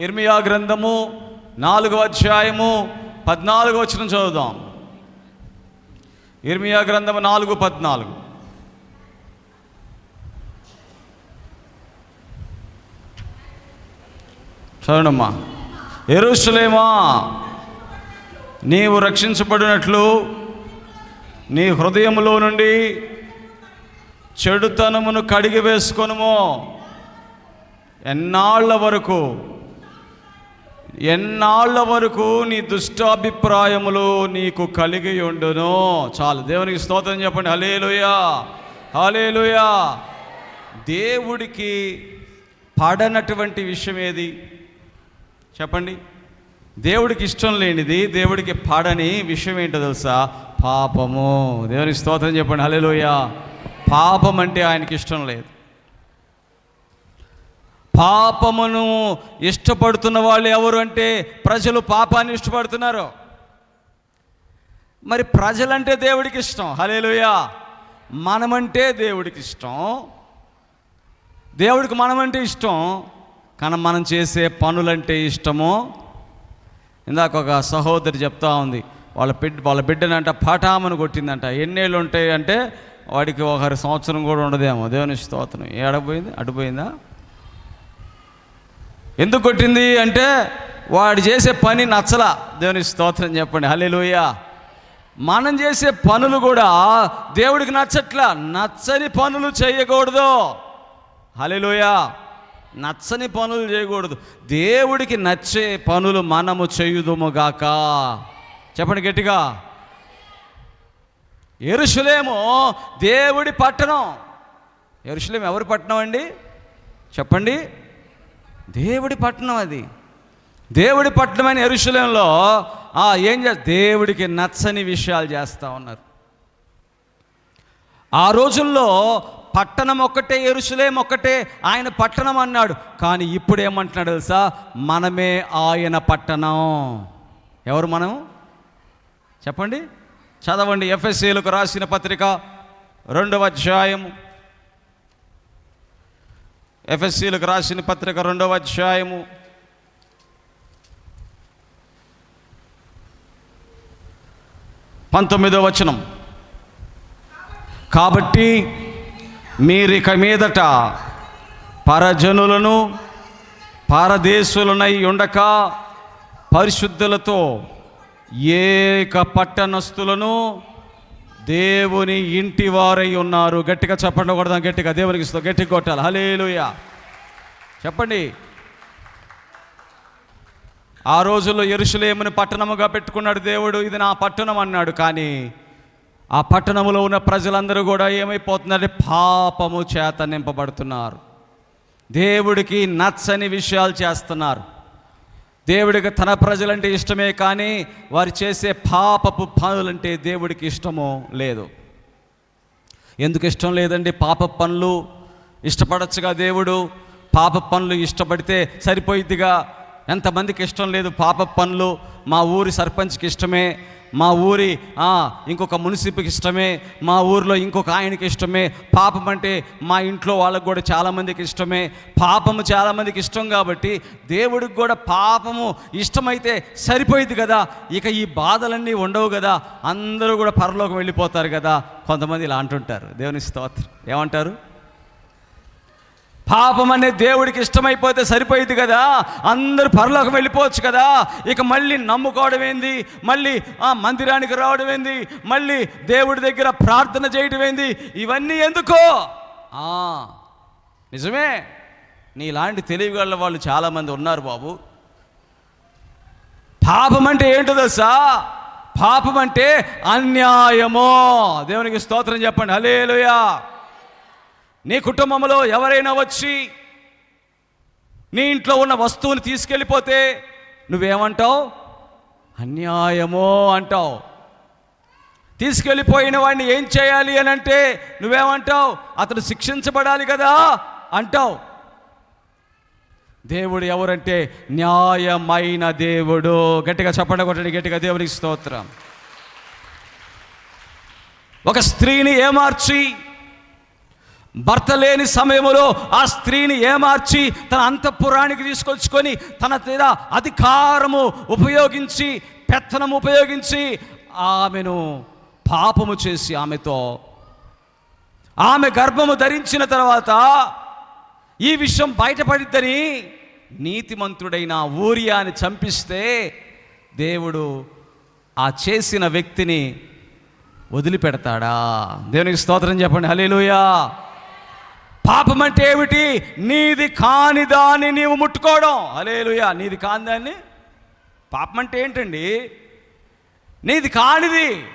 ఇర్మియా గ్రంథము నాలుగో అధ్యాయము పద్నాలుగు వచ్చిన చదువుదాం. ఇర్మియా గ్రంథము నాలుగు పద్నాలుగు. చదవడమ్మా. ఎరుసలేమా నీవు రక్షించబడినట్లు నీ హృదయములో నుండి చెడుతనమును కడిగి వేసుకొనుమో ఎన్నాళ్ళ వరకు ఎన్నాళ్ళ వరకు నీ దుష్టాభిప్రాయములు నీకు కలిగి ఉండును చాలు. దేవునికి స్తోత్రం చెప్పండి. హలేలుయా హలేలుయా దేవుడికి పడనటువంటి విషయం ఏది? చెప్పండి. దేవుడికి ఇష్టం లేనిది దేవుడికి పడని విషయం ఏంటో తెలుసా? పాపము. దేవునికి స్తోత్రం చెప్పండి. హలేలుయా పాపం అంటే ఆయనకి ఇష్టం లేదు. పాపమును ఇష్టపడుతున్న వాళ్ళు ఎవరు అంటే ప్రజలు పాపాన్ని ఇష్టపడుతున్నారు. మరి ప్రజలంటే దేవుడికి ఇష్టం. హలేలుయా మనమంటే దేవుడికి ఇష్టం. దేవుడికి మనమంటే ఇష్టం. కానీ మనం చేసే పనులంటే ఇష్టము. ఇందాక ఒక సహోదరి చెప్తా ఉంది. వాళ్ళ బిడ్డ వాళ్ళ బిడ్డనంట పటామను కొట్టిందంట. ఎన్నేళ్ళు ఉంటాయి అంటే వాడికి ఒకరి సంవత్సరం కూడా ఉండదేమో. దేవుని స్తోత్రం. ఏడపోయింది అటుపోయిందా? ఎందుకు కొట్టింది అంటే వాడు చేసే పని నచ్చలా. దేవుని స్తోత్రం చెప్పండి. హలేలోయ మనం చేసే పనులు కూడా దేవుడికి నచ్చట్లా. నచ్చని పనులు చేయకూడదు. హలేలోయ నచ్చని పనులు చేయకూడదు. దేవుడికి నచ్చే పనులు మనము చేయుదుము గాక. చెప్పండి గట్టిగా. ఎరుషులేము దేవుడి పట్టణం. ఎరుషులేం ఎవరి పట్టణం అండి? చెప్పండి. దేవుడి పట్టణం అది. దేవుడి పట్టణమైన ఎరుశలంలో ఆ ఏం చే దేవుడికి నచ్చని విషయాలు చేస్తూ ఉన్నారు. ఆ రోజుల్లో పట్టణం ఒక్కటే ఎరుసలేం ఒక్కటే ఆయన పట్టణం అన్నాడు. కానీ ఇప్పుడు ఏమంటున్నాడు తెలుసా? మనమే ఆయన పట్టణం. ఎవరు మనం చెప్పండి. చదవండి. ఎఫ్ఎస్సీలకు రాసిన పత్రిక రెండవ అధ్యాయము. ఎఫ్ఎస్సీలకు రాసిన పత్రిక రెండవ అధ్యాయము. పంతొమ్మిదవ వచనం. కాబట్టి మీరిక మీదట పరజనులను పరదేశులనై ఉండక పరిశుద్ధులతో ఏక పట్టణస్థులను దేవుని ఇంటి వారై ఉన్నారు. గట్టిగా చెప్పండి కొడదాం గట్టిగా దేవునికి ఇస్తాం గట్టిగా కొట్టాలి. హలేలుయా చెప్పండి. ఆ రోజుల్లో ఎరుసలేముని పట్టణముగా పెట్టుకున్నాడు దేవుడు. ఇది నా పట్టణం అన్నాడు. కానీ ఆ పట్టణంలో ఉన్న ప్రజలందరూ కూడా ఏమైపోతున్నారంటే పాపము చేత నింపబడుతున్నారు. దేవుడికి నచ్చని విషయాలు చేస్తున్నారు. దేవుడికి తన ప్రజలంటే ఇష్టమే కానీ వారు చేసే పాపపు పనులంటే దేవుడికి ఇష్టము లేదు. ఎందుకు ఇష్టం లేదండి? పాప పనులు ఇష్టపడచ్చుగా దేవుడు? పాప పనులు ఇష్టపడితే సరిపోయిద్దిగా? ఎంతమందికి ఇష్టం లేదు పాప పనులు? మా ఊరి సర్పంచ్కి ఇష్టమే. మా ఊరి ఇంకొక మున్సిపల్కి ఇష్టమే మా ఊరిలో ఇంకొక ఆయనకి ఇష్టమే. పాపం అంటే మా ఇంట్లో వాళ్ళకు కూడా చాలామందికి ఇష్టమే. పాపము చాలామందికి ఇష్టం కాబట్టి దేవుడికి కూడా పాపము ఇష్టమైతే సరిపోయింది కదా. ఇక ఈ బాధలన్నీ ఉండవు కదా. అందరూ కూడా పరలోకం వెళ్ళిపోతారు కదా. కొంతమంది ఇలా అంటుంటారు. దేవుని స్తోత్రం. ఏమంటారు? పాపం అనే దేవుడికి ఇష్టమైపోతే సరిపోయింది కదా? అందరూ పరలోకం వెళ్ళిపోవచ్చు కదా? ఇక మళ్ళీ నమ్ముకోవడం ఏంది? మళ్ళీ ఆ మందిరానికి రావడం ఏంది? మళ్ళీ దేవుడి దగ్గర ప్రార్థన చేయడం ఏంది? ఇవన్నీ ఎందుకో? నిజమే. నీలాంటి తెలివిగల వాళ్ళు చాలామంది ఉన్నారు బాబు. పాపం అంటే ఏంటో తెలుసా? పాపం అంటే అన్యాయమో. దేవునికి స్తోత్రం చెప్పండి. హలేలుయా నీ కుటుంబంలో ఎవరైనా వచ్చి నీ ఇంట్లో ఉన్న వస్తువుని తీసుకెళ్ళిపోతే నువ్వేమంటావు? అన్యాయమో అంటావు. తీసుకెళ్ళిపోయిన వాడిని ఏం చేయాలి అని అంటే నువ్వేమంటావు? అతడు శిక్షించబడాలి కదా అంటావు. దేవుడు ఎవరంటే న్యాయమైన దేవుడు. గట్టిగా చెప్పండి కొట్టండి గట్టిగా దేవునికి స్తోత్రం. ఒక స్త్రీని ఏమార్చి భర్త లేని సమయంలో ఆ స్త్రీని ఏమార్చి తన అంతఃపురానికి తీసుకొచ్చుకొని తన మీద అధికారము ఉపయోగించి పెత్తనం ఉపయోగించి ఆమెను పాపము చేసి ఆమెతో ఆమె గర్భము ధరించిన తర్వాత ఈ విషయం బయటపడిద్దని నీతిమంతుడైన ఊరియాని చంపిస్తే దేవుడు ఆ చేసిన వ్యక్తిని వదిలిపెడతాడా? దేవునికి స్తోత్రం చెప్పండి. హలేలుయా పాపం అంటే ఏమిటి? నీది కాని దాన్ని నీవు ముట్టుకోవడం. హలేలుయా నీది కాని దాన్ని? పాపం అంటే ఏంటండి? నీది కానిది.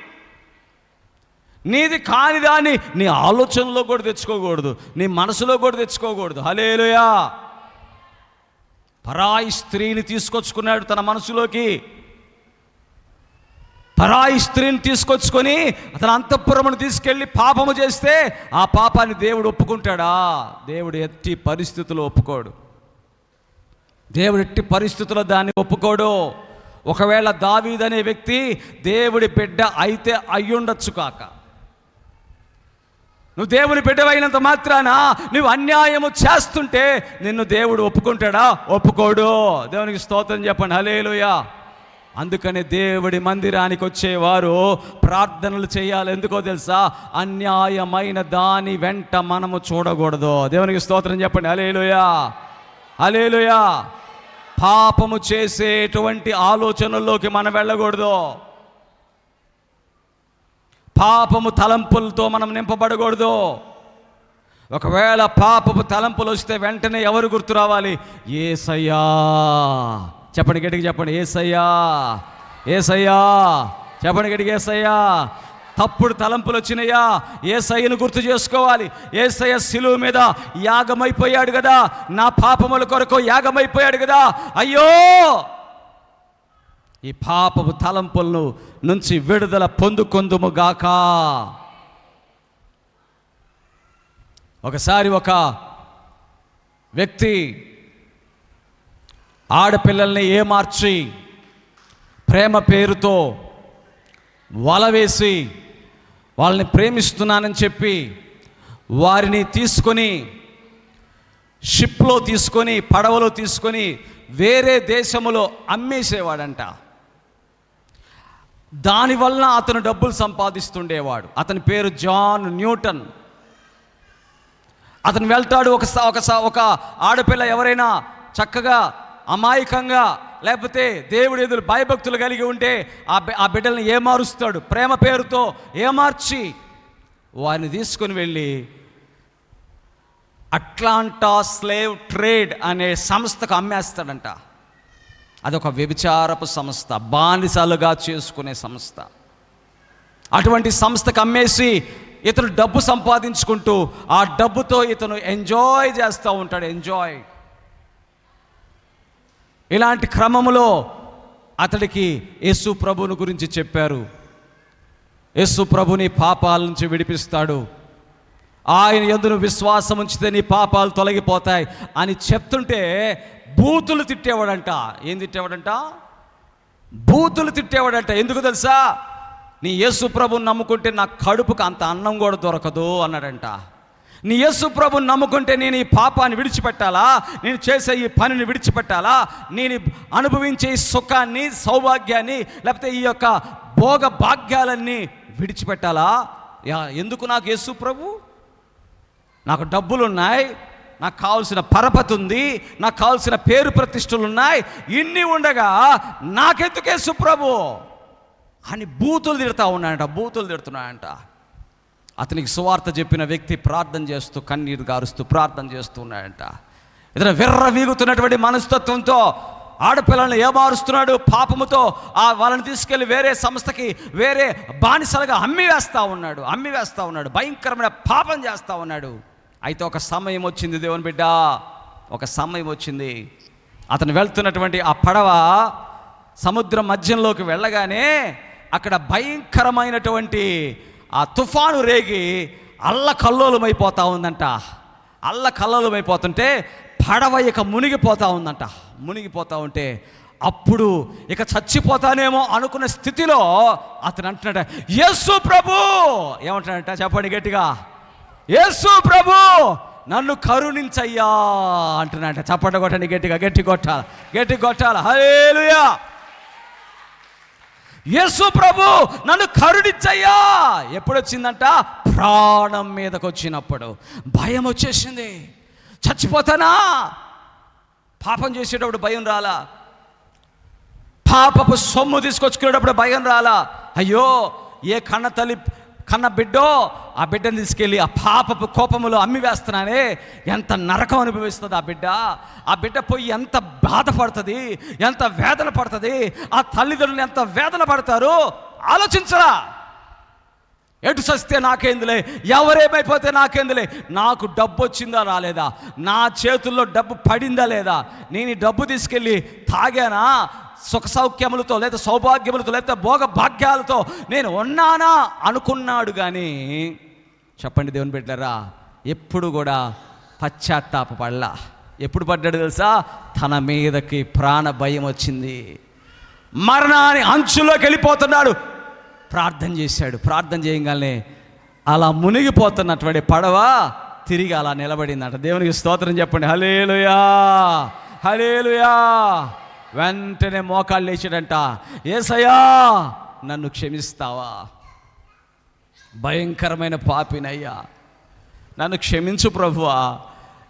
నీది కాని దాన్ని నీ ఆలోచనలో కూడా తెచ్చుకోకూడదు. నీ మనసులో కూడా తెచ్చుకోకూడదు. హలేలుయా పరాయి స్త్రీని తీసుకొచ్చుకున్నాడు తన మనసులోకి. పరాయి స్త్రీని తీసుకొచ్చుకొని అతను అంతఃపురమును తీసుకెళ్ళి పాపము చేస్తే ఆ పాపాన్ని దేవుడు ఒప్పుకుంటాడా? దేవుడు ఎట్టి పరిస్థితుల్లో ఒప్పుకోడు. దేవుడు ఎట్టి పరిస్థితుల్లో దాన్ని ఒప్పుకోడు. ఒకవేళ దావీదనే వ్యక్తి దేవుడి బిడ్డ అయితే అయ్యుండొచ్చు కాక. నువ్వు దేవుని బిడ్డవైనంత మాత్రాన నువ్వు అన్యాయము చేస్తుంటే నిన్ను దేవుడు ఒప్పుకుంటాడా? ఒప్పుకోడు. దేవునికి స్తోత్రం చెప్పండి. హలేలుయా అందుకని దేవుడి మందిరానికి వచ్చేవారు ప్రార్థనలు చేయాలి. ఎందుకో తెలుసా? అన్యాయమైన దాని వెంట మనము చూడకూడదు. దేవునికి స్తోత్రం చెప్పండి. అలేలుయా అలేలుయా పాపము చేసేటువంటి ఆలోచనల్లోకి మనం వెళ్ళకూడదు. పాపము తలంపులతో మనం నింపబడకూడదు. ఒకవేళ పాపపు తలంపులు వస్తే వెంటనే ఎవరు గుర్తు రావాలి? ఏసయ్యా. చెప్పండి గట్టిగా చెప్పండి. ఏసయ్యా ఏసయ్యా చెప్పండి గట్టిగా ఏసయ్యా. తప్పుడు తలంపులు వచ్చినాయా ఏసయ్యను గుర్తు చేసుకోవాలి. ఏసయ్య శిలువు మీద యాగమైపోయాడు కదా. నా పాపముల కొరకు యాగమైపోయాడు కదా. అయ్యో! ఈ పాపపు తలంపులను నుంచి విడుదల పొందుకొందుము గాక ఒకసారి ఒక వ్యక్తి ఆడపిల్లల్ని ఏమార్చి ప్రేమ పేరుతో వల వేసి వాళ్ళని ప్రేమిస్తున్నానని చెప్పి వారిని తీసుకొని షిప్లో తీసుకొని పడవలో తీసుకొని వేరే దేశములో అమ్మేసేవాడంట. దానివల్ల అతను డబ్బులు సంపాదిస్తుండేవాడు. అతని పేరు జాన్ న్యూటన్. అతను వెళ్తాడు ఒక ఒక ఆడపిల్ల ఎవరైనా చక్కగా అమాయకంగా లేకపోతే దేవుడు ఎదురు భయభక్తులు కలిగి ఉంటే ఆ ఆ బిడ్డల్ని ఏమారుస్తాడు? ప్రేమ పేరుతో ఏమార్చి? వారిని తీసుకొని వెళ్ళి అట్లాంటా స్లేవ్ ట్రేడ్ అనే సంస్థకు అమ్మేస్తాడంట. అదొక వ్యభిచారపు సంస్థ బానిసలుగా చేసుకునే సంస్థ. అటువంటి సంస్థకు అమ్మేసి ఇతను డబ్బు సంపాదించుకుంటూ ఆ డబ్బుతో ఇతను ఎంజాయ్ చేస్తూ ఉంటాడు ఎంజాయ్. ఇలాంటి క్రమములో అతడికి యేసు ప్రభుని గురించి చెప్పారు. యేసు ప్రభుని పాపాల నుంచి విడిపిస్తాడు. ఆయన ఎందును విశ్వాసం ఉంచితే నీ పాపాలు తొలగిపోతాయి అని చెప్తుంటే బూతులు తిట్టేవాడంట. ఏం తిట్టేవాడంట? బూతులు తిట్టేవాడంట. ఎందుకు తెలుసా? నీ యేసు ప్రభుని నమ్ముకుంటే నా కడుపుకు అంత అన్నం కూడా దొరకదు అన్నాడంట. నీ యేసు ప్రభుని నమ్ముకుంటే నేను ఈ పాపాన్ని విడిచిపెట్టాలా? నేను చేసే ఈ పనిని విడిచిపెట్టాలా? నేను అనుభవించే ఈ సుఖాన్ని సౌభాగ్యాన్ని లేకపోతే ఈ యొక్క భోగ భాగ్యాలన్నీ విడిచిపెట్టాలా? యా ఎందుకు నాకు యేసు ప్రభు? నాకు డబ్బులు ఉన్నాయి నాకు కావాల్సిన పరపతి ఉంది నాకు కావాల్సిన పేరు ప్రతిష్టలు ఉన్నాయి ఇన్ని ఉండగా నాకెందుకే సుప్రభు అని బూతులు తిడతా ఉన్నాయంట బూతులు తిడుతున్నాయంట. అతనికి సువార్త చెప్పిన వ్యక్తి ప్రార్థన చేస్తూ కన్నీరు గారుస్తూ ప్రార్థన చేస్తూ ఉన్నాడంట ఇతను విర్ర వీగుతున్నటువంటి మనస్తత్వంతో ఆడపిల్లల్ని ఏమారుస్తున్నాడు పాపముతో ఆ వాళ్ళని తీసుకెళ్ళి వేరే సంస్థకి వేరే బానిసలుగా అమ్మి వేస్తూ ఉన్నాడు అమ్మి వేస్తూ ఉన్నాడు భయంకరమైన పాపం చేస్తూ ఉన్నాడు. అయితే ఒక సమయం వచ్చింది దేవుని బిడ్డ ఒక సమయం వచ్చింది. అతను వెళ్తున్నటువంటి ఆ పడవ సముద్రం మధ్యంలోకి వెళ్ళగానే అక్కడ భయంకరమైనటువంటి ఆ తుఫాను రేగి అల్ల కల్లోలమైపోతా ఉందంట. అల్ల కల్లోలమైపోతుంటే పడవ ఇక మునిగిపోతా ఉందంట. మునిగిపోతా ఉంటే అప్పుడు ఇక చచ్చిపోతానేమో అనుకున్న స్థితిలో అతను అంటున్నాడ యేసు ప్రభు! ఏమంటాడంట చెప్పండి గట్టిగా. యేసు ప్రభు నన్ను కరుణించయ్యా అంటున్నాడంట. చప్పట కొట్టండి గట్టిగా గట్టి కొట్టాలి గట్టి కొట్టాలి. హల్లెలూయా! యేసు ప్రభు నన్ను కరుణించయ్యా. ఎప్పుడు వచ్చిందంట ప్రాణం మీదకు వచ్చినప్పుడు భయం వచ్చేసింది చచ్చిపోతానా? పాపం చేసేటప్పుడు భయం రాలా? పాపపు సొమ్ము తీసుకొచ్చుకునేటప్పుడు భయం రాలా? అయ్యో ఏ కన్న తల్లి కన్న బిడ్డో ఆ బిడ్డను తీసుకెళ్ళి ఆ పాపపు కోపములో అమ్మి వేస్తున్నానే ఎంత నరకం అనుభవిస్తుంది ఆ బిడ్డ. ఆ బిడ్డ పోయి ఎంత బాధపడుతుంది ఎంత వేదన పడుతుంది ఆ తల్లిదండ్రులు ఎంత వేదన పడతారు ఆలోచించరా. ఎటు సస్తే నాకేందులే ఎవరేమైపోతే నాకేందులే. నాకు డబ్బు వచ్చిందా రాలేదా? నా చేతుల్లో డబ్బు పడిందా లేదా? నేను ఈ డబ్బు తీసుకెళ్ళి తాగానా? సుఖ సౌఖ్యములతో లేదా సౌభాగ్యములతో లేదా భోగ భాగ్యాలతో నేను ఉన్నానా అనుకున్నాడు కానీ చెప్పండి దేవుని బిడ్డరా ఎప్పుడు కూడా పశ్చాత్తాప పడలా ఎప్పుడు పడ్డాడు తెలుసా? తన మీదకి ప్రాణ భయం వచ్చింది. మరణాన్ని అంచులోకి వెళ్ళిపోతున్నాడు. ప్రార్థన చేశాడు. ప్రార్థన చేయగానే అలా మునిగిపోతున్నటువంటి పడవ తిరిగి అలా నిలబడిందంట. దేవునికి స్తోత్రం చెప్పండి. హలేలుయా హలేలుయా వెంటనే మోకాళ్ళు లేచాడంట ఏసయ్యా నన్ను క్షమిస్తావా? భయంకరమైన పాపినయ్యా నన్ను క్షమించు ప్రభువా.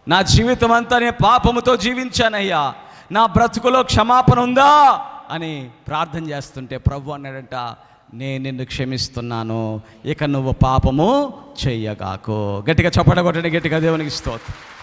నా జీవితం అంతా నేను పాపముతో జీవించానయ్యా. నా బ్రతుకులో క్షమాపణ ఉందా? అని ప్రార్థన చేస్తుంటే ప్రభు అన్నాడంట నేను నిన్ను క్షమిస్తున్నాను. ఇక నువ్వు పాపము చెయ్యగాకు. గట్టిగా చప్పడగొట్టండి గట్టిగా దేవునికి స్తోత్రం.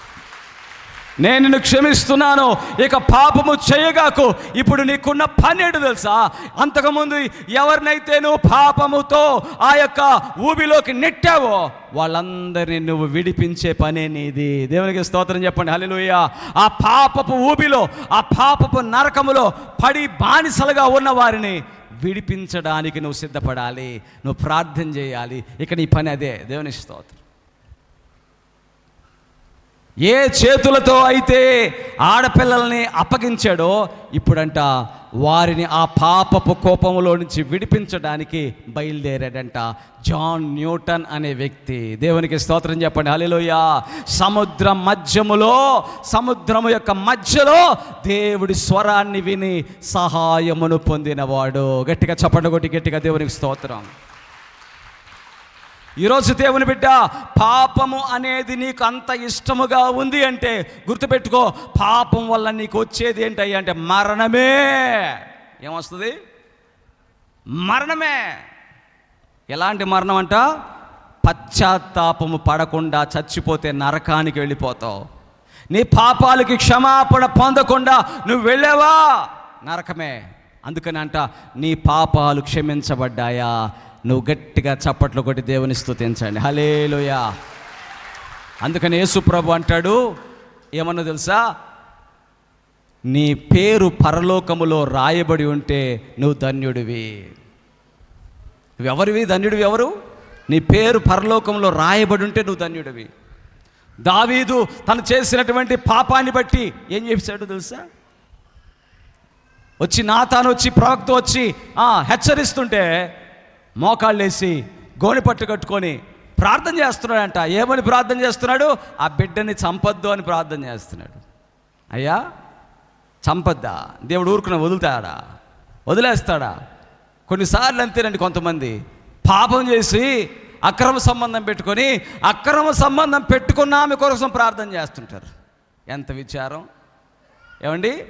నేను నిన్ను క్షమిస్తున్నాను. ఇక పాపము చేయగాకు. ఇప్పుడు నీకున్న పనేడు తెలుసా? అంతకుముందు ఎవరినైతే నువ్వు పాపముతో ఆ యొక్క ఊబిలోకి నెట్టావో వాళ్ళందరినీ నువ్వు విడిపించే పనే నీది. దేవునికి స్తోత్రం చెప్పండి. హల్లెలూయా. ఆ పాపపు ఊబిలో ఆ పాపపు నరకములో పడి బానిసలుగా ఉన్న వారిని విడిపించడానికి నువ్వు సిద్ధపడాలి. నువ్వు ప్రార్థన చేయాలి. ఇక నీ పని అదే. దేవుని స్తోత్రం. ఏ చేతులతో అయితే ఆడపిల్లల్ని అప్పగించాడో ఇప్పుడంట వారిని ఆ పాపపు కోపములో నుంచి విడిపించడానికి బయలుదేరాడంట జాన్ న్యూటన్ అనే వ్యక్తి. దేవునికి స్తోత్రం చెప్పండి. హల్లెలూయా. సముద్రం మధ్యములో సముద్రము యొక్క మధ్యలో దేవుడి స్వరాన్ని విని సహాయమును పొందినవాడు. గట్టిగా చప్పండి కొట్టి గట్టిగా దేవునికి స్తోత్రం. ఈరోజు దేవుని బిడ్డ పాపము అనేది నీకు అంత ఇష్టముగా ఉంది అంటే గుర్తుపెట్టుకో పాపం వల్ల నీకు వచ్చేది ఏంటయ్యా అంటే మరణమే. ఏమొస్తుంది? మరణమే. ఎలాంటి మరణం అంట? పశ్చాత్తాపము పడకుండా చచ్చిపోతే నరకానికి వెళ్ళిపోతావు. నీ పాపాలకి క్షమాపణ పొందకుండా నువ్వు వెళ్ళావా? నరకమే. అందుకని అంట నీ పాపాలు క్షమించబడ్డాయా? నువ్వు గట్టిగా చప్పట్లు కొట్టి దేవుని స్థుతించండి హలేలుయా అందుకని యేసుప్రభు అంటాడు ఏమన్నా తెలుసా? నీ పేరు పరలోకములో రాయబడి ఉంటే నువ్వు ధన్యుడివి. నువ్వు ఎవరివి? ధన్యుడివి ఎవరు? నీ పేరు పరలోకంలో రాయబడి ఉంటే నువ్వు ధన్యుడివి. దావీదు తను చేసినటువంటి పాపాన్ని బట్టి ఏం చేశాడు తెలుసా? వచ్చి నాతాను వచ్చి ప్రవక్త వచ్చి ఆ, హెచ్చరిస్తుంటే మోకాళ్ళేసి గోని పట్టు కట్టుకొని ప్రార్థన చేస్తున్నాడంట. ఏమని ప్రార్థన చేస్తున్నాడు? ఆ బిడ్డని చంపద్దు అని ప్రార్థన చేస్తున్నాడు. అయ్యా చంపద్దా? దేవుడు ఊరుకున్న వదులుతాడా? వదిలేస్తాడా? కొన్నిసార్లు అంతేనండి కొంతమంది. పాపం చేసి అక్రమ సంబంధం పెట్టుకొని అక్రమ సంబంధం పెట్టుకున్న ఆమె కోసం ప్రార్థన చేస్తుంటారు. ఎంత విచారం? ఏమండి?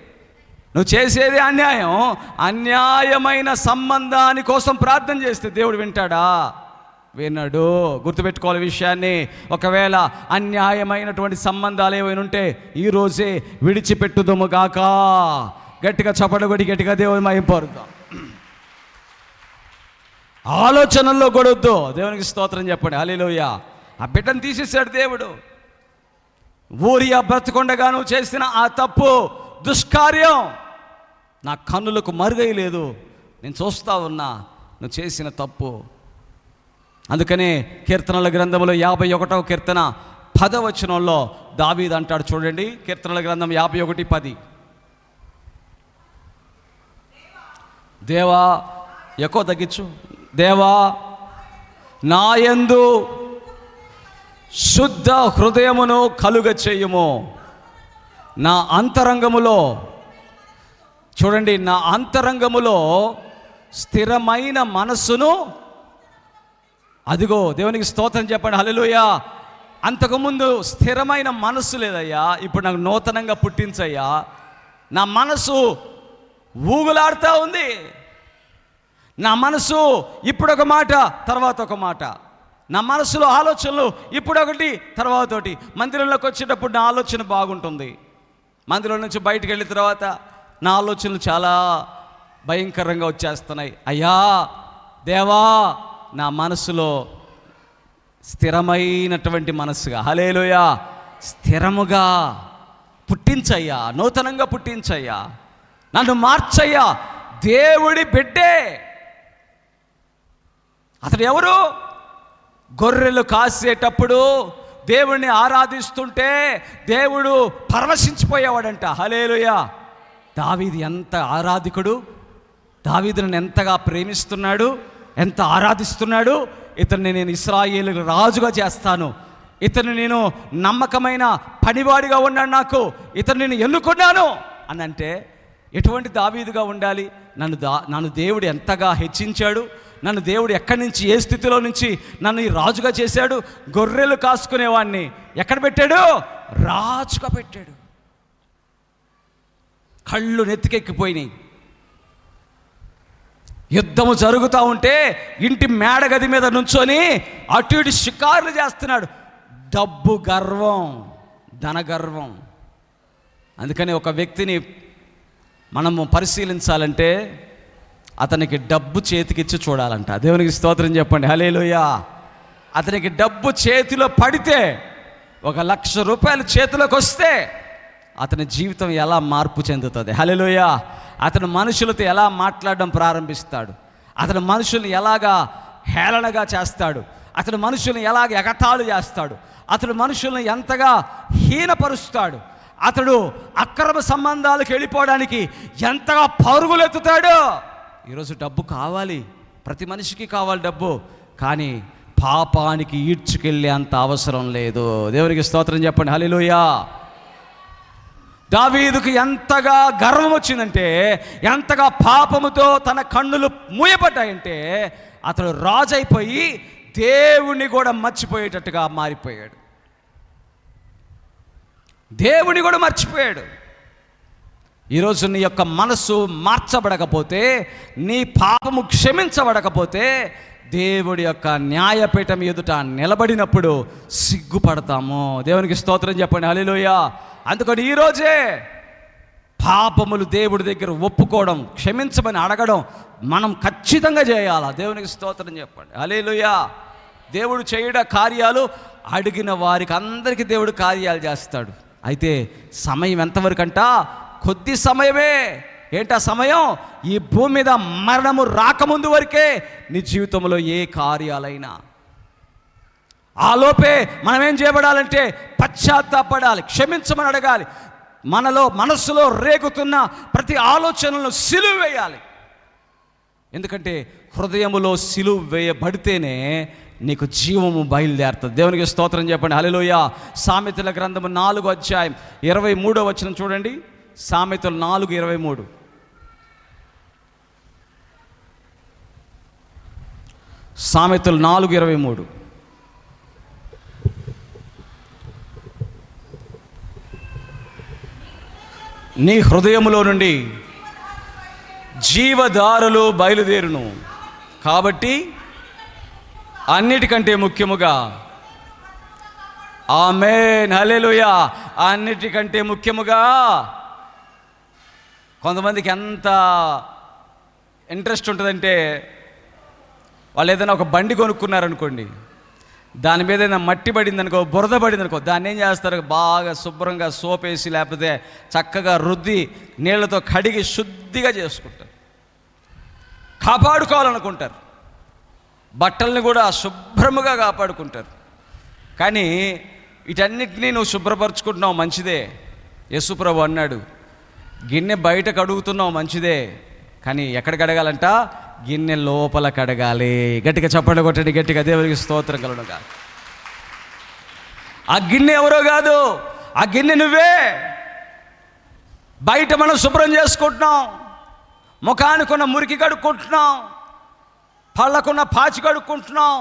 నువ్వు చేసేది అన్యాయం. అన్యాయమైన సంబంధాని కోసం ప్రార్థన చేస్తే దేవుడు వింటాడా? విన్నాడు గుర్తుపెట్టుకోవాలి విషయాన్ని. ఒకవేళ అన్యాయమైనటువంటి సంబంధాలు ఏమైనా ఉంటే ఈ రోజే గాక. గట్టిగా చపడగొడి గట్టిగా దేవుని మహింపరుద్దాం ఆలోచనల్లో గొడవద్దు. దేవునికి స్తోత్రం చెప్పండి. అలీలోయ ఆ బిడ్డను తీసేశాడు దేవుడు. ఊరియా బ్రతకుండగా నువ్వు చేసిన ఆ తప్పు దుష్కార్యం. నా కన్నులకు మరుగైలేదు నేను చూస్తా ఉన్నా నువ్వు చేసిన తప్పు. అందుకనే కీర్తనల గ్రంథంలో యాభై ఒకటవ కీర్తన పదవచనంలో దావీద్ అంటాడు చూడండి కీర్తనల గ్రంథం యాభై ఒకటి పది. దేవా ఎక్కువ తగ్గించు. దేవా నాయందు శుద్ధ హృదయమును కలుగ చేయుము నా అంతరంగములో చూడండి నా అంతరంగములో స్థిరమైన మనస్సును అదిగో దేవునికి స్తోత్రం చెప్పండి హల్లెలూయా. అంతకుముందు స్థిరమైన మనస్సు లేదయ్యా ఇప్పుడు నాకు నూతనంగా పుట్టించయ్యా. నా మనసు ఊగులాడుతూ ఉంది. నా మనసు ఇప్పుడు ఒక మాట తర్వాత ఒక మాట. నా మనసులో ఆలోచనలు ఇప్పుడు ఒకటి తర్వాత ఒకటి మందిరంలోకి వచ్చేటప్పుడు నా ఆలోచన బాగుంటుంది. మందిరం నుంచి బయటికి వెళ్ళిన తర్వాత నా ఆలోచనలు చాలా భయంకరంగా వచ్చేస్తున్నాయి. అయ్యా దేవా నా మనసులో స్థిరమైనటువంటి మనసుగా హలేలోయా స్థిరముగా పుట్టించయ్యా నూతనంగా పుట్టించయ్యా నన్ను మార్చయ్యా దేవుడి బిడ్డే. అతడు ఎవరు? గొర్రెలు కాసేటప్పుడు దేవుణ్ణి ఆరాధిస్తుంటే దేవుడు పరవశించిపోయేవాడంట. హలేలుయా దావీది ఎంత ఆరాధికుడు దావీదును ఎంతగా ప్రేమిస్తున్నాడు ఎంత ఆరాధిస్తున్నాడు ఇతన్ని నేను ఇస్రాయేల్ రాజుగా చేస్తాను. ఇతను నేను నమ్మకమైన పనివాడిగా ఉన్నాడు నాకు ఇతను నేను ఎన్నుకున్నాను. అని అంటే ఎటువంటి దావీదుగా ఉండాలి? నన్ను దా నన్ను దేవుడు ఎంతగా హెచ్చించాడు? నన్ను దేవుడు ఎక్కడి నుంచి ఏ స్థితిలో నుంచి నన్ను ఈ రాజుగా చేశాడు? గొర్రెలు కాసుకునేవాడిని ఎక్కడ పెట్టాడు? రాజుగా పెట్టాడు. కళ్ళు నెత్తికెక్కిపోయినాయి. యుద్ధము జరుగుతూ ఉంటే ఇంటి మేడ గది మీద నుంచొని అటు ఇటు షికారులు చేస్తున్నాడు. డబ్బు గర్వం ధన గర్వం. అందుకని ఒక వ్యక్తిని మనము పరిశీలించాలంటే అతనికి డబ్బు చేతికిచ్చి చూడాలంట. దేవునికి స్తోత్రం చెప్పండి. హలేలుయా అతనికి డబ్బు చేతిలో పడితే ఒక లక్ష రూపాయలు చేతిలోకి వస్తే అతని జీవితం ఎలా మార్పు చెందుతుంది? హలేలుయా అతను మనుషులతో ఎలా మాట్లాడడం ప్రారంభిస్తాడు? అతను మనుషుల్ని ఎలాగా హేళనగా చేస్తాడు? అతను మనుషుల్ని ఎలాగ ఎగతాళు చేస్తాడు? అతడు మనుషుల్ని ఎంతగా హీనపరుస్తాడు? అతడు అక్రమ సంబంధాలకు వెళ్ళిపోవడానికి ఎంతగా పరుగులెత్తుతాడు? ఈరోజు డబ్బు కావాలి. ప్రతి మనిషికి కావాలి డబ్బు. కానీ పాపానికి ఈడ్చుకెళ్ళే అంత అవసరం లేదు. దేవునికి స్తోత్రం చెప్పండి. హలిలోయా దావీదుకు ఎంతగా గర్వం వచ్చిందంటే ఎంతగా పాపముతో తన కన్నులు మూయబడ్డాయంటే అతడు రాజు అయిపోయి దేవుణ్ణి కూడా మర్చిపోయేటట్టుగా మారిపోయాడు. దేవుని కూడా మర్చిపోయాడు. ఈరోజు నీ యొక్క మనసు మార్చబడకపోతే నీ పాపము క్షమించబడకపోతే దేవుడి యొక్క న్యాయపీఠం ఎదుట నిలబడినప్పుడు సిగ్గుపడతాము. దేవునికి స్తోత్రం చెప్పండి. అలిలోయ అందుకని ఈరోజే పాపములు దేవుడి దగ్గర ఒప్పుకోవడం క్షమించమని అడగడం మనం ఖచ్చితంగా చేయాలా? దేవునికి స్తోత్రం చెప్పండి. హలేలుయా దేవుడు చేయడ కార్యాలు అడిగిన వారికి అందరికీ దేవుడు కార్యాలు చేస్తాడు. అయితే సమయం ఎంతవరకంట? కొద్ది సమయమే. ఏంటా సమయం? ఈ భూమి మీద మరణము రాకముందు వరకే నీ జీవితంలో ఏ కార్యాలైనా. ఆలోపే మనం ఏం చేయబడాలంటే పశ్చాత్తాపడాలి క్షమించమని అడగాలి. మనలో మనస్సులో రేగుతున్న ప్రతి ఆలోచనలను సిలువ వేయాలి. ఎందుకంటే హృదయములో సిలువ వేయబడితేనే నీకు జీవము బయలుదేరుతుంది. దేవునికి స్తోత్రం చెప్పండి. హలోయ సామెతల గ్రంథము నాలుగు అధ్యాయం ఇరవై మూడో వచ్చిన చూడండి. సామెతలు నాలుగు ఇరవై మూడు. సామెతలు నాలుగు ఇరవై మూడు. నీ హృదయములో నుండి జీవదారులు బయలుదేరును. కాబట్టి అన్నిటికంటే ముఖ్యముగా ఆమె హల్లెలూయా. అన్నిటికంటే ముఖ్యముగా కొంతమందికి ఎంత ఇంట్రెస్ట్ ఉంటుందంటే వాళ్ళు ఏదైనా ఒక బండి కొనుక్కున్నారనుకోండి దాని మీద ఏదైనా మట్టి పడింది అనుకో బురద పడింది అనుకో దాన్ని ఏం చేస్తారు? బాగా శుభ్రంగా సోప్ వేసి లేకపోతే చక్కగా రుద్ది నీళ్ళతో కడిగి శుద్ధిగా చేసుకుంటారు. కాపాడుకోవాలనుకుంటారు. బట్టల్ని కూడా శుభ్రముగా కాపాడుకుంటారు. కానీ వీటన్నిటినీ నువ్వు శుభ్రపరచుకుంటున్నావు మంచిదే. యశుప్రభు అన్నాడు గిన్నె బయట కడుగుతున్నావు మంచిదే కానీ ఎక్కడ కడగాలంట గిన్నె లోపల కడగాలి. గట్టిగా చప్పట్లు కొట్టండి గట్టిగా దేవునికి స్తోత్రం కలడుగా ఆ గిన్నె ఎవరో కాదు ఆ గిన్నె నువ్వే. బయట మనం శుభ్రం చేసుకుంటున్నాం ముఖానికున్న మురికి కడుక్కుంటున్నాం పళ్ళకున్న పాచి కడుక్కుంటున్నాం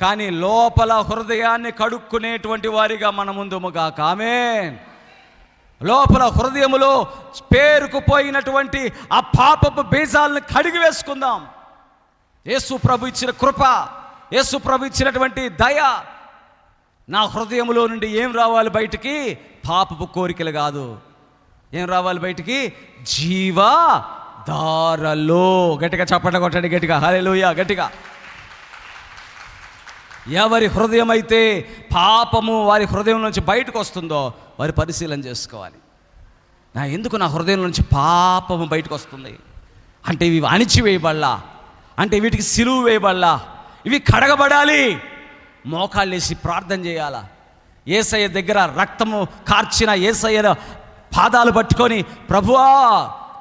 కానీ లోపల హృదయాన్ని కడుక్కునేటువంటి వారిగా మన ముందుముగా కామే లోపల హృదయములో పేరుకుపోయినటువంటి ఆ పాపపు బీజాలను కడిగి వేసుకుందాం. యేసు ప్రభు ఇచ్చిన కృప యేసు ప్రభు ఇచ్చినటువంటి దయ నా హృదయంలో నుండి ఏం రావాలి బయటికి? పాపపు కోరికలు కాదు. ఏం రావాలి బయటికి? జీవ దారలో. గట్టిగా చప్పట కొట్టండి గట్టిగా. హల్లెలూయా గట్టిగా. ఎవరి హృదయం అయితే పాపము వారి హృదయం నుంచి బయటకు వస్తుందో వారి పరిశీలన చేసుకోవాలి. నా ఎందుకు నా హృదయం నుంచి పాపం బయటకు వస్తుంది? అంటే ఇవి అణిచివేయబడలా అంటే వీటికి సిలువు వేయబడలా? ఇవి కడగబడాలి? మోకాళ్ళేసి ప్రార్థన చేయాలా? ఏసయ్య దగ్గర రక్తము కార్చిన ఏసయ్య పాదాలు పట్టుకొని ప్రభువా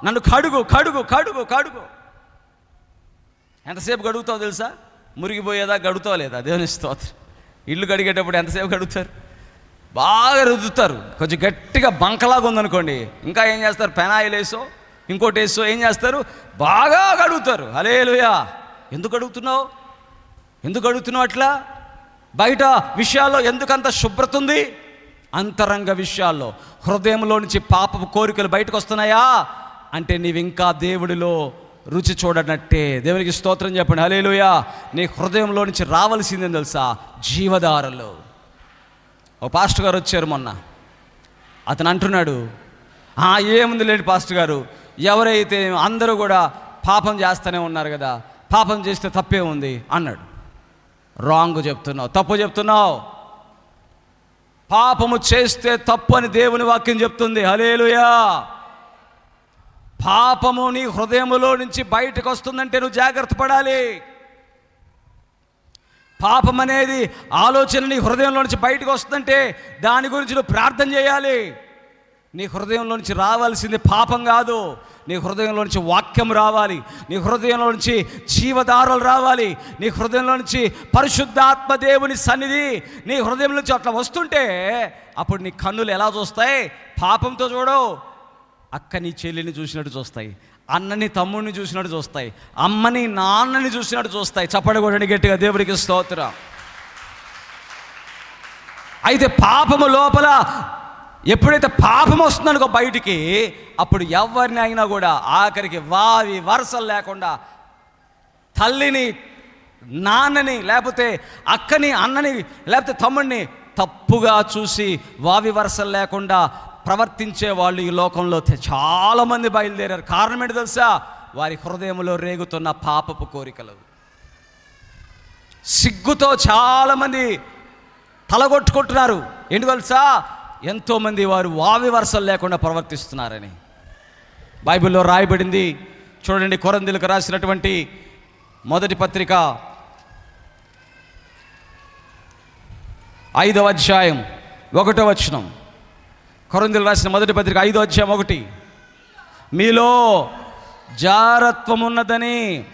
నన్ను కడుగు కడుగు కడుగు కడుగు. ఎంతసేపు గడుగుతావు తెలుసా? మురిగిపోయేదా గడుగుతావు లేదా? దేవుని స్తోత్రం. ఇల్లు కడిగేటప్పుడు ఎంతసేపు గడుగుతారు బాగా రుద్దుతారు. కొంచెం గట్టిగా బంకలాగా ఉందనుకోండి ఇంకా ఏం చేస్తారు? పెనాయిల్ వేసో ఇంకోటి వేసో ఏం చేస్తారు? బాగా కడుగుతారు. అలేలుయా ఎందుకు అడుగుతున్నావు? ఎందుకు అడుగుతున్నావు అట్లా? బయట విషయాల్లో ఎందుకంత శుభ్రత ఉంది? అంతరంగ విషయాల్లో. హృదయంలో నుంచి పాపపు కోరికలు బయటకు వస్తున్నాయా? అంటే నీవు ఇంకా దేవుడిలో రుచి చూడనట్టే. దేవునికి స్తోత్రం చెప్పండి. హలేలుయా నీ హృదయంలో నుంచి రావాల్సిందని తెలుసా? జీవధారలు. ఒక పాస్టర్ గారు వచ్చారు మొన్న. అతను అంటున్నాడు ఏముంది లేండి పాస్టర్ గారు ఎవరైతే అందరూ కూడా పాపం చేస్తూనే ఉన్నారు కదా పాపం చేస్తే తప్పే ఉంది అన్నాడు. రాంగ్ చెప్తున్నావు తప్పు చెప్తున్నావు. పాపము చేస్తే తప్పు అని దేవుని వాక్యం చెప్తుంది. హలేలుయా పాపము నీ హృదయములో నుంచి బయటకు వస్తుందంటే నువ్వు జాగ్రత్త పడాలి. పాపం అనేది ఆలోచన నీ హృదయంలో నుంచి బయటకు వస్తుందంటే దాని గురించి నువ్వు ప్రార్థన చేయాలి. నీ హృదయంలో నుంచి రావాల్సింది పాపం కాదు. నీ హృదయంలో నుంచి వాక్యం రావాలి. నీ హృదయంలో నుంచి జీవధారలు రావాలి. నీ హృదయంలో నుంచి పరిశుద్ధాత్మ దేవుని సన్నిధి నీ హృదయం నుంచి అట్లా వస్తుంటే అప్పుడు నీ కన్నులు ఎలా చూస్తాయి? పాపంతో చూడవు. అక్క నీ చెల్లిని చూసినట్టు చూస్తాయి. అన్నని తమ్ముడిని చూసినట్టు చూస్తాయి అమ్మని నాన్నని చూసినట్టు చూస్తాయి. చప్పడి గట్టిగా దేవుడికి స్తోత్ర. అయితే పాపము లోపల ఎప్పుడైతే పాపం వస్తుందనుకో బయటికి అప్పుడు ఎవరిని అయినా కూడా ఆఖరికి వావి వరసలు లేకుండా తల్లిని నాన్నని లేకపోతే అక్కని అన్నని లేకపోతే తమ్ముడిని తప్పుగా చూసి వావి వరసలు లేకుండా ప్రవర్తించే వాళ్ళు ఈ లోకంలో చాలామంది బయలుదేరారు. కారణం ఏంటి తెలుసా? వారి హృదయంలో రేగుతున్న పాపపు కోరికలు. సిగ్గుతో చాలామంది తలగొట్టుకుంటున్నారు. ఏంటి తెలుసా? ఎంతోమంది వారు వావి వరసలు లేకుండా ప్రవర్తిస్తున్నారని. బైబిల్లో రాయబడింది. చూడండి కొరందిలకు రాసినటువంటి మొదటి పత్రిక ఐదవ అధ్యాయం ఒకటో వచనం. కొరందులు రాసిన మొదటి పత్రిక ఐదో అధ్యాయం ఒకటి. మీలో జారత్వం ఉన్నదని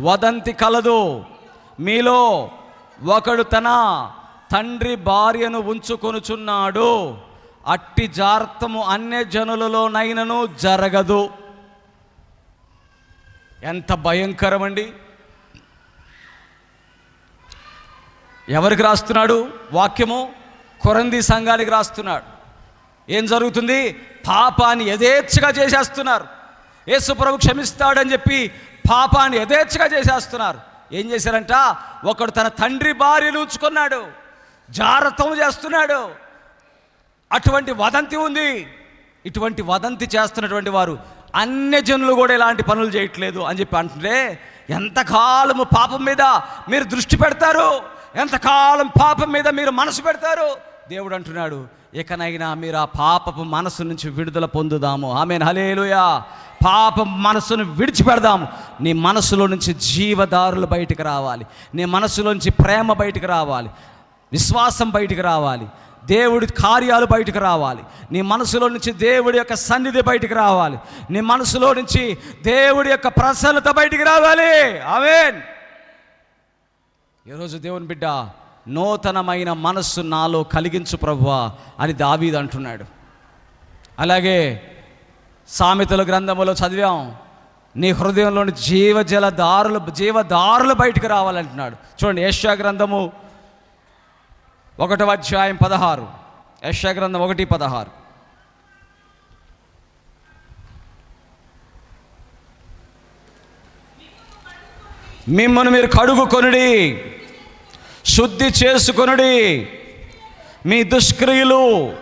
వదంతి కలదు. మీలో ఒకడు తన తండ్రి భార్యను ఉంచుకొనుచున్నాడు. అట్టి జారత్వము అన్య జనులలోనైనను జరగదు. ఎంత భయంకరమండి. ఎవరికి రాస్తున్నాడు? వాక్యము కొరంది సంఘానికి రాస్తున్నాడు. ఏం జరుగుతుంది? పాపాన్ని యథేచ్ఛగా చేసేస్తున్నారు. యేసుప్రభు క్షమిస్తాడని చెప్పి పాపాన్ని యథేచ్ఛగా చేసేస్తున్నారు. ఏం చేశారంట? ఒకడు తన తండ్రి భార్యను ఉంచుకున్నాడు. జారత్వం చేస్తున్నాడు. అటువంటి వదంతి ఉంది. ఇటువంటి వదంతి చేస్తున్నటువంటి వారు అన్య జనులు కూడా ఇలాంటి పనులు చేయట్లేదు అని చెప్పి అంటుంటే ఎంతకాలము పాపం మీద మీరు దృష్టి పెడతారు? ఎంతకాలం పాపం మీద మీరు మనసు పెడతారు? దేవుడు అంటున్నాడు ఇకనైనా మీరు ఆ పాపపు మనసు నుంచి విడుదల పొందుదాము. ఆమె హలేలుయా పాపం మనసును విడిచిపెడదాము. నీ మనసులో నుంచి జీవదారులు బయటికి రావాలి. నీ మనసులో నుంచి ప్రేమ బయటికి రావాలి. విశ్వాసం బయటికి రావాలి. దేవుడి కార్యాలు బయటికి రావాలి. నీ మనసులో నుంచి దేవుడి యొక్క సన్నిధి బయటికి రావాలి. నీ మనసులో నుంచి దేవుడి యొక్క ప్రసన్నత బయటికి రావాలి. ఆమెన్. ఈరోజు దేవుని బిడ్డ నూతనమైన మనస్సు నాలో కలిగించు ప్రభువా అని దావీదు అంటున్నాడు. అలాగే సామెతల గ్రంథములో చదివాం నీ హృదయంలోని జీవజల దారులు జీవదారులు బయటకు రావాలంటున్నాడు. చూడండి యశ్యా గ్రంథము ఒకటవ అధ్యాయం పదహారు. యశ్యా గ్రంథం ఒకటి పదహారు. మిమ్మల్ని మీరు కడుగుకొనుడి శుద్ధి చేసుకొనుడి. మీ దుష్క్రియలు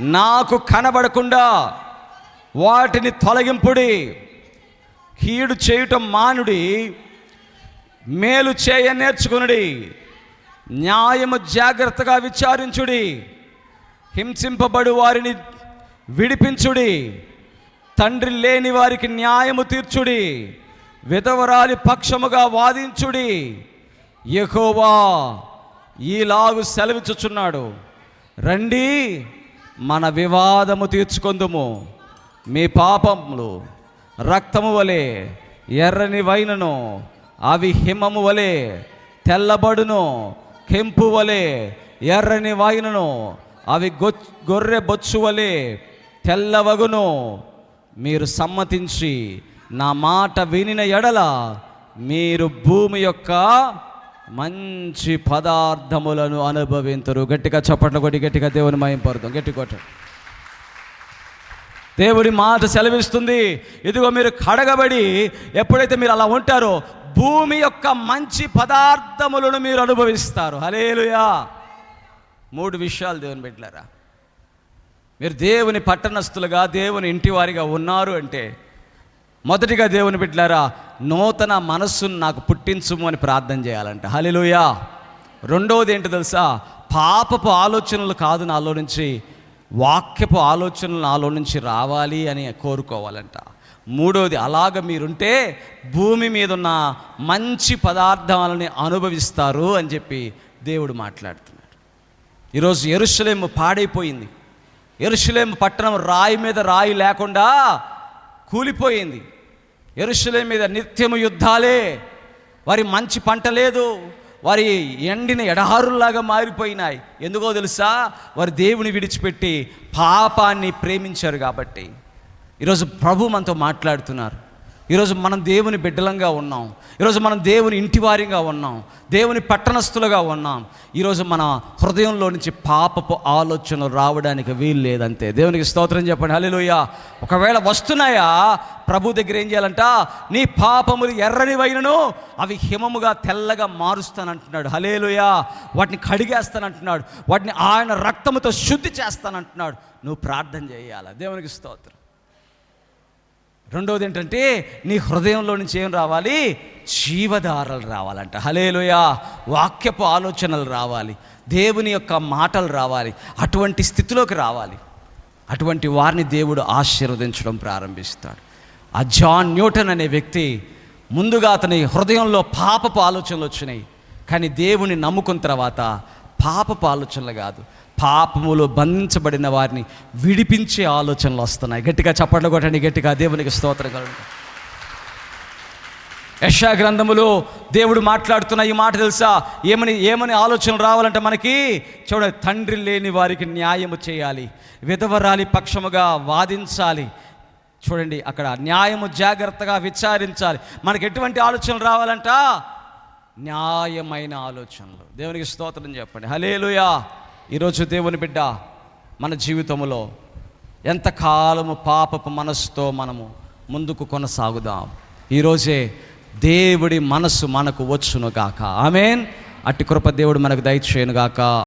నాకు కనబడకుండా వాటిని తొలగింపుడి. కీడు చేయటం మానుడి. మేలు చేయ నేర్చుకునుడి. న్యాయము జాగ్రత్తగా విచారించుడి. హింసింపబడు వారిని విడిపించుడి. తండ్రి లేని వారికి న్యాయము తీర్చుడి. విధవరాలి పక్షముగా వాదించుడి. యహోవా ఈలాగు సెలవిచ్చుచున్నాడు. రండి మన వివాదము తీర్చుకొందుము. మీ పాపములు రక్తము వలె ఎర్రని వైనను అవి హిమము వలె తెల్లబడును కెంపు వలె ఎర్రని వాయినను అవి గొ గొర్రె బొచ్చు వలె తెల్లవగును. మీరు సమ్మతించి నా మాట వినిన ఎడల మీరు భూమి యొక్క మంచి పదార్థములను అనుభవించరు గట్టిగా చప్పట్లు కొట్టి గట్టిగా దేవుని మయం గట్టి కొట్ట. దేవుడి మాట సెలవిస్తుంది. ఇదిగో మీరు కడగబడి ఎప్పుడైతే మీరు అలా ఉంటారో భూమి యొక్క మంచి పదార్థములను మీరు అనుభవిస్తారు. హలేలుయా మూడు విషయాలు దేవుని పెట్టారా మీరు దేవుని పట్టణస్థులుగా దేవుని ఇంటివారిగా ఉన్నారు అంటే మొదటిగా దేవుని బిడ్డలారా నూతన మనస్సును నాకు పుట్టించుము అని ప్రార్థన చేయాలంట. హలిలోయా రెండవది ఏంటో తెలుసా? పాపపు ఆలోచనలు కాదు నాలో నుంచి వాక్యపు ఆలోచనలు నాలో నుంచి రావాలి అని కోరుకోవాలంట. మూడోది అలాగ మీరుంటే భూమి మీద ఉన్న మంచి పదార్థాలని అనుభవిస్తారు అని చెప్పి దేవుడు మాట్లాడుతున్నాడు. ఈరోజు ఎరుషలేము పాడైపోయింది. ఎరుషలేము పట్టణం రాయి మీద రాయి లేకుండా కూలిపోయింది. ఎరుషలేం మీద నిత్యము యుద్ధాలే. వారి మంచి పంట లేదు. వారి ఎండిన ఎడహారుల్లాగా మారిపోయినాయి. ఎందుకో తెలుసా? వారి దేవుని విడిచిపెట్టి పాపాన్ని ప్రేమించారు కాబట్టి. ఈరోజు ప్రభు మనతో మాట్లాడుతున్నారు. ఈరోజు మనం దేవుని బిడ్డలంగా ఉన్నాం. ఈరోజు మనం దేవుని ఇంటివారిగా ఉన్నాం. దేవుని పట్టణస్థులుగా ఉన్నాం. ఈరోజు మన హృదయంలో నుంచి పాపపు ఆలోచనలు రావడానికి వీలు లేదంతే. దేవునికి స్తోత్రం చెప్పండి. హల్లెలూయా. ఒకవేళ వస్తున్నాయా ప్రభు దగ్గర ఏం చేయాలంట? నీ పాపములు ఎర్రని వైనను అవి హిమముగా తెల్లగా మారుస్తానంటున్నాడు. హలేలుయా వాటిని కడిగేస్తానంటున్నాడు. వాటిని ఆయన రక్తముతో శుద్ధి చేస్తానంటున్నాడు. నువ్వు ప్రార్థన చేయాలి? దేవునికి స్తోత్రం. రెండవది ఏంటంటే నీ హృదయంలో నుంచి ఏం రావాలి? జీవధారలు రావాలంట. హలేలుయా వాక్యపు ఆలోచనలు రావాలి. దేవుని యొక్క మాటలు రావాలి. అటువంటి స్థితిలోకి రావాలి. అటువంటి వారిని దేవుడు ఆశీర్వదించడం ప్రారంభిస్తాడు. ఆ జాన్ న్యూటన్ అనే వ్యక్తి ముందుగా అతని హృదయంలో పాపపు ఆలోచనలు వచ్చినాయి. కానీ దేవుని నమ్ముకున్న తర్వాత పాపపు ఆలోచనలు కాదు. పాపములో బంధించబడిన వారిని విడిపించే ఆలోచనలు వస్తున్నాయి. గట్టిగా చప్పట్లు కొట్టండి గట్టిగా దేవునికి స్తోత్రం కలుగుతాం యశా గ్రంథములో దేవుడు మాట్లాడుతున్న ఈ మాట తెలుసా? ఏమని ఏమని ఆలోచనలు రావాలంటే మనకి చూడండి తండ్రి లేని వారికి న్యాయము చేయాలి విధవరాలి పక్షముగా వాదించాలి. చూడండి అక్కడ న్యాయము జాగ్రత్తగా విచారించాలి. మనకి ఎటువంటి ఆలోచనలు రావాలంట? న్యాయమైన ఆలోచనలు. దేవునికి స్తోత్రం చెప్పండి. హలేలుయా ఈరోజు దేవుని బిడ్డ మన జీవితంలో ఎంతకాలము పాపపు మనస్సుతో మనము ముందుకు కొనసాగుదాం. ఈరోజే దేవుడి మనస్సు మనకు వచ్చును గాక ఆమెన్. అట్టి కృప దేవుడు మనకు దయచేయను గాక